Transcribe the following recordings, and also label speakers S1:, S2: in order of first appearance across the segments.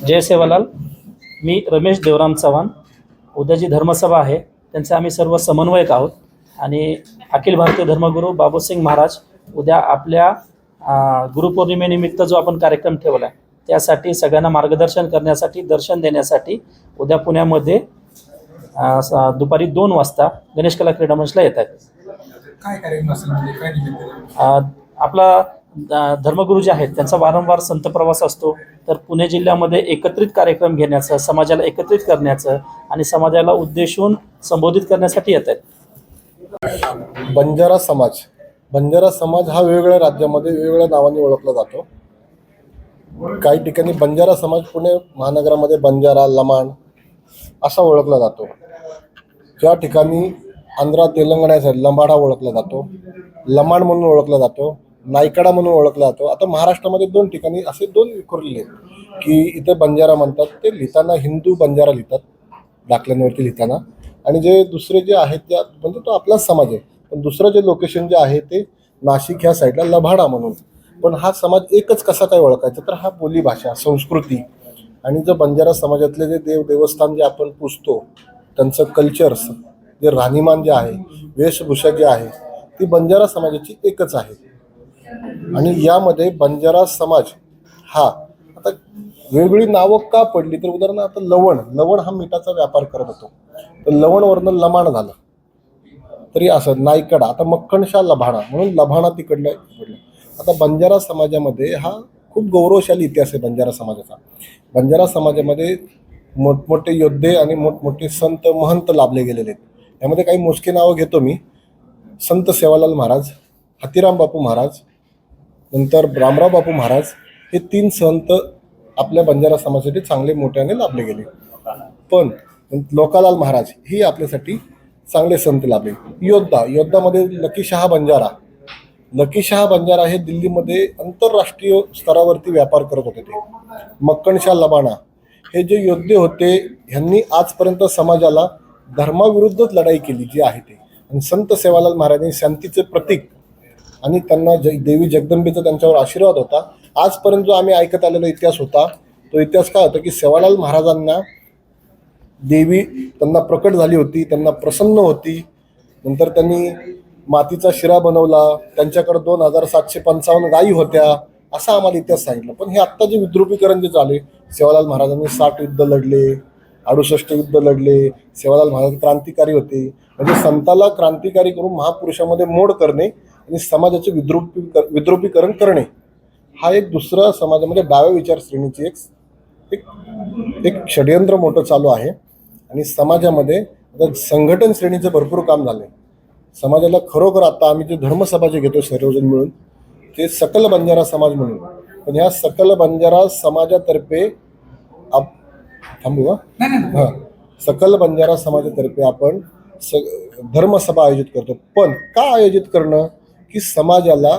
S1: जय सेवालाल. मी रमेश देवराम चव्हाण. उद्या जी धर्मसभा आहे. त्यांचे आम्ही सर्व समन्वयक आहोत. आणि अखिल भारतीय धर्मगुरू बाबूसिंग महाराज उद्या आपल्या गुरुपौर्णिमेनिमित्त जो आपण कार्यक्रम ठेवला आहे त्यासाठी सगळ्यांना मार्गदर्शन करण्यासाठी दर्शन देण्यासाठी उद्या पुण्यामध्ये दुपारी दोन वाजता गणेश कला क्रीडा मंचला येत आहेत.
S2: काय कार्यक्रम म्हणजे?
S1: आपला धर्मगुरू जे आहेत त्यांचा वारंवार संत प्रवास असतो. तर पुणे जिल्ह्यामध्ये एकत्रित कार्यक्रम घेण्याचं समाजाला एकत्रित करण्याचं आणि समाजाला उद्देशून संबोधित करण्यासाठी येत आहेत.
S3: बंजारा समाज. बंजारा समाज हा वेगवेगळ्या राज्यामध्ये वेगवेगळ्या नावाने ओळखला जातो. काही ठिकाणी बंजारा समाज पुणे महानगरामध्ये बंजारा लमाण असा ओळखला जातो. ज्या ठिकाणी आंध्रा तेलंगणा साईड लंबाडा ओळखला जातो. लमाण म्हणून ओळखला जातो. नायकडा म्हणून ओळखला जातो. आता महाराष्ट्रामध्ये दोन ठिकाणी असे दोन विखुरलेले आहेत की इथे बंजारा म्हणतात ते लिहिताना हिंदू बंजारा लिहितात दाखल्यांवरती लिहिताना. आणि जे दुसरे जे आहेत त्या म्हणजे तो आपलाच समाज आहे. पण दुसरं जे लोकेशन जे आहे ते नाशिक ह्या साईडला लभाडा म्हणून. पण हा समाज एकच कसा काय ओळखायचा? तर हा बोली भाषा संस्कृती आणि जो बंजारा समाजातले जे देव देवस्थान जे आपण पुजतो त्यांचं कल्चर्स जे राहणीमान जे आहे वेशभूषा जी आहे ती बंजारा समाजाची एकच आहे. आणि यामध्ये बंजारा समाज हा आता वेगवेगळी नावं का पडली? तर उदाहरणार्थ लवण लवण हा मिठाचा व्यापार करत होतो. तर लवणवरनं लमाण झालं. तरी असं नायकडा आता मक्कणशा लभाणा म्हणून लभाणा तिकडल्या इकडलं आता बंजारा समाजामध्ये हा खूप गौरवशाली इतिहास आहे बंजारा समाजाचा. बंजारा समाजामध्ये मोठमोठे योद्धे आणि मोठमोठे संत महंत लाभले गेलेले आहेत. यामध्ये काही मोजके नावं घेतो मी. संत सेवालाल महाराज हातीराम बापू महाराज नंतर रामराव बापू महाराज हे तीन संत आपल्या बंजारा समाजासाठी चांगले मोठ्याने लाभले गेले. पण लोकालाल महाराज ही आपल्यासाठी चांगले संत लाभले. योद्धा योद्धामध्ये लकीशहा बंजारा. लकीशहा बंजारा हे दिल्लीमध्ये आंतरराष्ट्रीय स्तरावरती व्यापार करत होते ते. मक्कणशाह लबाणा. हे जे योद्धे होते ह्यांनी आजपर्यंत समाजाला धर्माविरुद्धच लढाई केली जी आहे ते. आणि संत सेवालाल महाराजांनी शांतीचे प्रतीक आणि त्यांना ज देवी जगदंबेचा त्यांच्यावर आशीर्वाद होता. आजपर्यंत जो आम्ही ऐकत आलेला इतिहास होता तो इतिहास काय होता की सेवालाल महाराजांना देवी त्यांना प्रकट झाली होती त्यांना प्रसन्न होती. नंतर त्यांनी मातीचा शिरा बनवला त्यांच्याकडे दोन हजार सातशे पंचावन्न गायी होत्या असं आम्हाला इतिहास सांगितलं. पण हे आत्ता जे विद्रुपीकरण जे झाले सेवालाल महाराजांनी साठ युद्ध लढले अडुसष्ट युद्ध लढले सेवालाल महाराज क्रांतिकारी होते. म्हणजे संताला क्रांतिकारी करून महापुरुषामध्ये मोड करणे आणि समाजाचे विद्रुपी विद्रुपीकरण करणे हा एक दुसरा समाजामध्ये डाव्या विचार श्रेणीची एक एक एक षडयंत्र मोठं चालू आहे. आणि समाजामध्ये आता संघटन श्रेणीचं भरपूर काम झालं आहे समाजाला खरोखर आता आम्ही जे धर्मसभा जे घेतो सर्वजण मिळून ते सकल बंजारा समाज म्हणून. पण ह्या सकल बंजारा समाजातर्फे आप थांबू हां. सकल बंजारा समाजातर्फे आपण स धर्मसभा आयोजित करतो. पण का आयोजित करणं? की समाजाला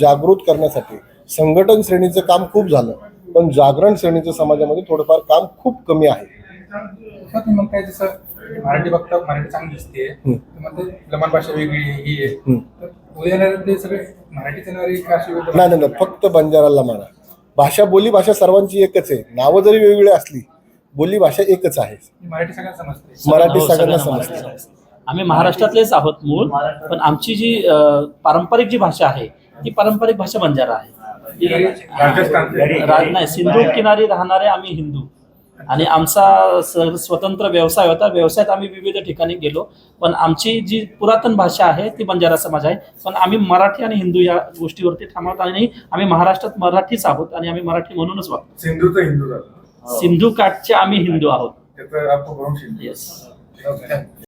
S3: जागृत करण्यासाठी संघटन श्रेणीचं काम खूप झालं पण जागरण श्रेणीचं समाजामध्ये थोडंफार काम खूप कमी आहे.
S2: मग जसं मराठी बघता मराठी चांगली दिसते. भाषा वेगळी ही आहे. उद्या ते सगळे वेगळी-
S3: नाही नाही नाही, फक्त बंजाराला म्हणा भाषा बोली भाषा सर्वांची एकच आहे. नावं जरी वेगवेगळी असली बोली भाषा एकच आहे.
S2: मराठी सगळ्यांना समजते.
S3: मराठी
S1: हो,
S3: सगळ्यांना
S1: मराठी
S3: समजते.
S1: आम्ही महाराष्ट्रातलेच आहोत मूळ पण आमची जी पारंपरिक जी भाषा आहे ती पारंपरिक भाषा बंजारा आहे. ती-
S2: राजस्थान.
S1: रा- नाही सिंधू किनारी राहणारे आम्ही हिंदू. आणि आमचा स्वतंत्र व्यवसाय होता. व्यवसायात आम्ही विविध ठिकाणी गेलो. पण आमची जी पुरातन भाषा आहे ती बंजारा समाज आहे. पण आम्ही मराठी आणि हिंदू या गोष्टीवरती ठामत आणि आम्ही महाराष्ट्रात मराठीच आहोत आणि आम्ही मराठी म्हणूनच वागतो.
S2: सिंधूचं हिंदू झालं.
S1: सिंधू काठचे आम्ही हिंदू आहोत. येस.